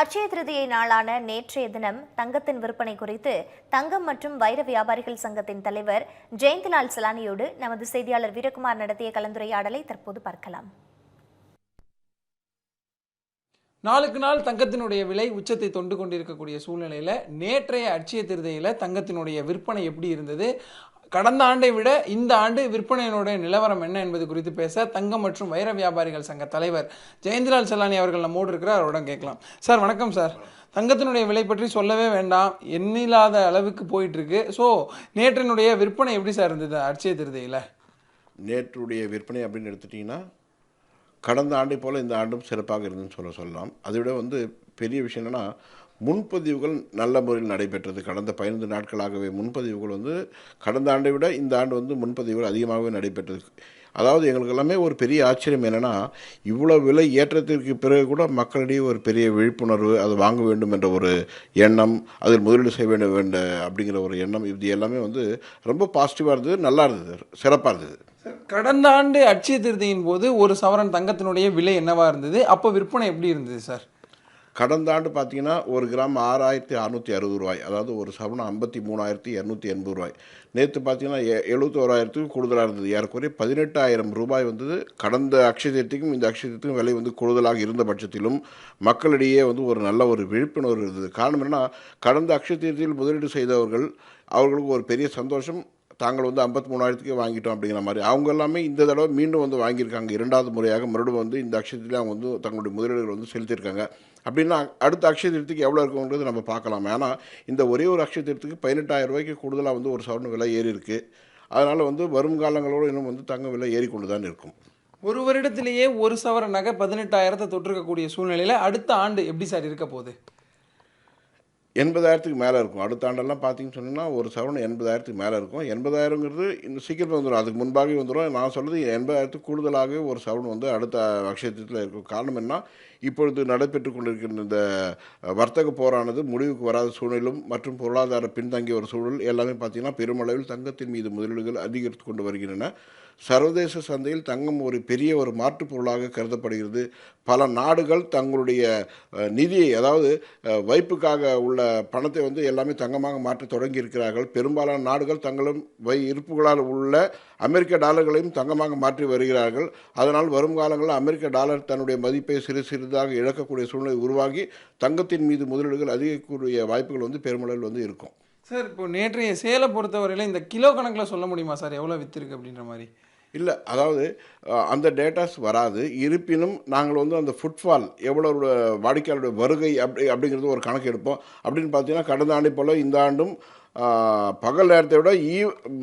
அட்சய திருதியை நாளான நேற்றைய தினம் தங்கத்தின் விற்பனை குறித்து தங்கம் மற்றும் வைர வியாபாரிகள் சங்கத்தின் தலைவர் ஜெயந்திலால் சலானியோடு நமது செய்தியாளர் வீரகுமார் நடத்திய கலந்துரையாடலை தற்போது பார்க்கலாம். நாளுக்கு நாள் தங்கத்தினுடைய விலை உச்சத்தை தொண்டு கொண்டிருக்கக்கூடிய சூழ்நிலையில் நேற்றைய அட்சய திருதையில் தங்கத்தினுடைய விற்பனை எப்படி இருந்தது? கடந்த ஆண்டை விட இந்த ஆண்டு விற்பனையினுடைய நிலவரம் என்ன என்பது குறித்து பேச தங்கம் மற்றும் வைர வியாபாரிகள் சங்க தலைவர் ஜெயந்திலால் செல்லானி அவர்கள் நம்மோடு இருக்கிறார். அவரிடம் கேட்கலாம். சார் வணக்கம் சார். தங்கத்தினுடைய விலை பற்றி சொல்லவே வேண்டாம். எண்ணில்லாத அளவுக்கு போயிட்டு இருக்கு ஸோ நேற்றினுடைய விற்பனை எப்படி சார் இருந்தது? அட்சய திருதையில்? நேற்றுடைய விற்பனை அப்படின்னு எடுத்துட்டிங்கன்னா கடந்த ஆண்டை போல் இந்த ஆண்டும் சிறப்பாக இருந்துன்னு சொல்ல சொல்லலாம். அதை விட வந்து பெரிய விஷயம் என்னென்னா முன்பதிவுகள் நல்ல முறையில் நடைபெற்றது. கடந்த பதினைந்து நாட்களாகவே முன்பதிவுகள் வந்து கடந்த ஆண்டை விட இந்த ஆண்டு வந்து முன்பதிவுகள் அதிகமாகவே நடைபெற்றது. அதாவது எங்களுக்கு எல்லாமே ஒரு பெரிய ஆச்சரியம் என்னென்னா இவ்வளோ விலை ஏற்றத்திற்கு பிறகு கூட மக்களிடையே ஒரு பெரிய விழிப்புணர்வு அது வாங்க வேண்டும் என்ற ஒரு எண்ணம் அதில் முதலீடு செய்ய வேண்டும் வேண்ட அப்படிங்கிற ஒரு எண்ணம் இது எல்லாமே வந்து ரொம்ப பாசிட்டிவாக இருந்தது நல்லா இருந்தது சிறப்பாக இருந்தது. கடந்த ஆண்டு அட்சய திருதியின் போது ஒரு சவரன் தங்கத்தினுடைய விலை என்னவாக இருந்தது? அப்போ விற்பனை எப்படி இருந்தது சார்? கடந்த ஆண்டு பார்த்தீங்கன்னா ஒரு கிராம் ஆறாயிரத்தி அறநூற்றி அறுபது ரூபாய். அதாவது ஒரு சவரம் ஐம்பத்தி மூணாயிரத்தி இரநூத்தி எண்பது ரூபாய். நேற்று பார்த்தீங்கன்னா எ எழுபத்தி கூடுதலாக இருந்தது. ஏறக்குறைய பதினெட்டாயிரம் ரூபாய் வந்தது கடந்த அக்ஷயத்திற்கும் இந்த அக்ஷயத்திற்கும் விலை வந்து கூடுதலாக இருந்த பட்சத்திலும் மக்களிடையே வந்து ஒரு நல்ல ஒரு விழிப்புணர்வு இருந்தது. காரணம் என்னன்னா கடந்த அக்ஷயத்தில் முதலீடு செய்தவர்கள் அவர்களுக்கு ஒரு பெரிய சந்தோஷம் தாங்கள் வந்து ஐம்பத்தி மூணாயிரத்துக்கே வாங்கிட்டோம் அப்படிங்கிற மாதிரி. அவங்க எல்லாமே இந்த தடவை மீண்டும் வந்து வாங்கியிருக்காங்க. இரண்டாவது முறையாக மறுபடியும் வந்து இந்த அக்ஷயத்திலே அவங்க வந்து தங்களுடைய முதலீடுகள் வந்து செலுத்தியிருக்காங்க. அப்படின்னா அடுத்த அக்ஷய தீர்த்துக்கு எவ்வளோ இருக்குங்கிறது நம்ம பார்க்கலாம். ஏன்னா இந்த ஒரே ஒரு அக்ஷய தீர்த்துக்கு பதினெட்டாயிரம் ரூபாய்க்கு கூடுதலாக வந்து ஒரு சவரன் விலை ஏறி இருக்குது அதனால் வந்து வரும் காலங்களோடு இன்னும் வந்து தங்க விலை ஏறிக்கொண்டு தான் இருக்கும். ஒரு வருடத்திலேயே ஒரு சவர நகை பதினெட்டாயிரத்தை தொற்றிருக்கக்கூடிய சூழ்நிலையில் அடுத்த ஆண்டு எப்படி சார் இருக்க போகுது? எண்பதாயிரத்துக்கு மேலே இருக்கும். அடுத்த ஆண்டெல்லாம் பார்த்தீங்கன்னு சொன்னீங்கன்னா ஒரு சவரன் எண்பதாயிரத்துக்கு மேலே இருக்கும். எண்பதாயிரங்கிறது இன்னும் சீக்கிரமாக வந்துடும் அதுக்கு முன்பாகவே வந்துடும் நான் சொல்கிறது எண்பதாயிரத்துக்கு கூடுதலாகவே ஒரு சவரன் வந்து அடுத்த அக்ஷயத்தில் இருக்கும். காரணம் என்ன? இப்பொழுது நடைபெற்று கொண்டிருக்கின்ற இந்த வர்த்தக போரானது முடிவுக்கு வராத சூழலும் மற்றும் பொருளாதார பின்தங்கிய ஒரு சூழல் எல்லாமே பார்த்தீங்கன்னா பெருமளவில் தங்கத்தின் மீது முதலீடுகள் அதிகரித்து கொண்டு வருகின்றன. சர்வதேச சந்தையில் தங்கம் ஒரு பெரிய ஒரு மாற்றுப் பொருளாக கருதப்படுகிறது. பல நாடுகள் தங்களுடைய நிதியை அதாவது வைப்புக்காக உள்ள பணத்தை வந்து எல்லாமே தங்கமாக மாற்ற தொடங்கி இருக்கிறார்கள் பெரும்பாலான நாடுகள் தங்களும் வை இருப்புகளால் உள்ள அமெரிக்க டாலர்களையும் தங்கமாக மாற்றி வருகிறார்கள். அதனால் வரும் காலங்களில் அமெரிக்க டாலர் தன்னுடைய மதிப்பை சிறு சிறிதாக இழக்கக்கூடிய சூழ்நிலை உருவாகி தங்கத்தின் மீது முதலீடுகள் அதிகக்கூடிய வாய்ப்புகள் வந்து பெருமளவில் வந்து இருக்கும். சார் இப்போ நேற்றைய சேலை பொறுத்தவரையில் இந்த கிலோ கணக்கில் சொல்ல முடியுமா சார்? எவ்வளோ விற்றுருக்கு அப்படின்ற மாதிரி? இல்லை அதாவது அந்த டேட்டாஸ் வராது. இருப்பினும் நாங்கள் வந்து அந்த ஃபுட்ஃபால் எவ்வளோ வாடிக்கையாளருடைய வருகை அப்படி அப்படிங்கிறது ஒரு கணக்கு எடுப்போம். அப்படின்னு பார்த்தீங்கன்னா கடந்த ஆண்டை போல் இந்த ஆண்டும் பகல் நேரத்தை விட ஈ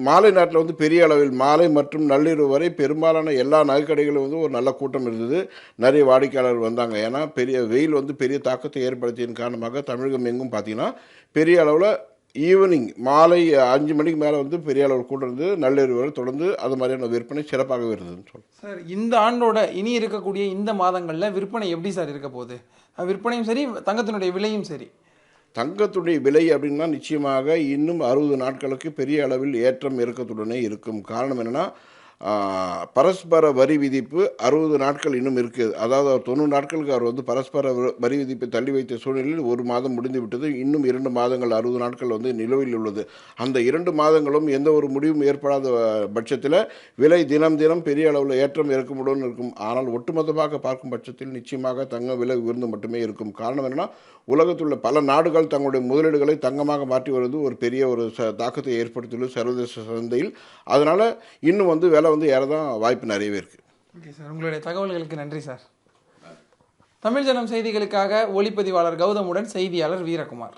மாலை நேரத்தில் வந்து பெரிய அளவில் மாலை மற்றும் நள்ளிரவு வரை பெரும்பாலான எல்லா நகைக்கடைகளும் வந்து ஒரு நல்ல கூட்டம் இருந்தது. நிறைய வாடிக்கையாளர் வந்தாங்க. ஏன்னா பெரிய வெயில் வந்து பெரிய தாக்கத்தை ஏற்படுத்தியதன் காரணமாக தமிழகம் எங்கும் பார்த்திங்கன்னா பெரிய அளவில் ஈவினிங் மாலை அஞ்சு மணிக்கு மேலே வந்து பெரிய அளவில் நள்ளிரவு வரை தொடர்ந்து அது மாதிரியான விற்பனை சிறப்பாகவே இருந்ததுன்னு சொல்லுங்கள் சார் இந்த ஆண்டோட இனி இருக்கக்கூடிய இந்த மாதங்களில் விற்பனை எப்படி சார் இருக்க போகுது? விற்பனையும் சரி தங்கத்தினுடைய விலையும் சரி. தங்கத்துடைய விலை அப்படின்னா நிச்சயமாக இன்னும் அறுபது நாட்களுக்கு பெரிய அளவில் ஏற்றம் இறக்கத்துடனே இருக்கும். காரணம் என்னென்னா பரஸ்பர வரி விதிப்பு அறுபது நாட்கள் இன்னும் இருக்குது. அதாவது அவர் தொண்ணூறு நாட்களுக்கு அவர் வந்து பரஸ்பர வ- வரி விதிப்பை தள்ளி வைத்த சூழ்நிலையில் ஒரு மாதம் முடிந்து விட்டது. இன்னும் இரண்டு மாதங்கள் அறுபது நாட்கள் வந்து நிலுவையில் உள்ளது. அந்த இரண்டு மாதங்களும் எந்த ஒரு முடிவும் ஏற்படாத பட்சத்தில் விலை தினம் தினம் பெரிய அளவில் ஏற்றம் இறக்கமுடன் இருக்கும். ஆனால் ஒட்டுமொத்தமாக பார்க்கும் பட்சத்தில் நிச்சயமாக தங்க விலை உயர்ந்து மட்டுமே இருக்கும். காரணம் என்னென்னா உலகத்தில் உள்ள பல நாடுகள் தங்களுடைய முதலீடுகளை தங்கமாக மாற்றி வருவது ஒரு பெரிய ஒரு ச தாக்கத்தை ஏற்படுத்தியுள்ளது சர்வதேச சந்தையில். அதனால் இன்னும் வந்து விலை வந்து ஏறதான் வாய்ப்பு நிறையவே இருக்குது ஓகே சார் உங்களுடைய தகவல்களுக்கு நன்றி சார் தமிழ் ஜனம் செய்திகளுக்காக ஒளிப்பதிவாளர் கௌதமுடன் செய்தியாளர் வீரகுமார்.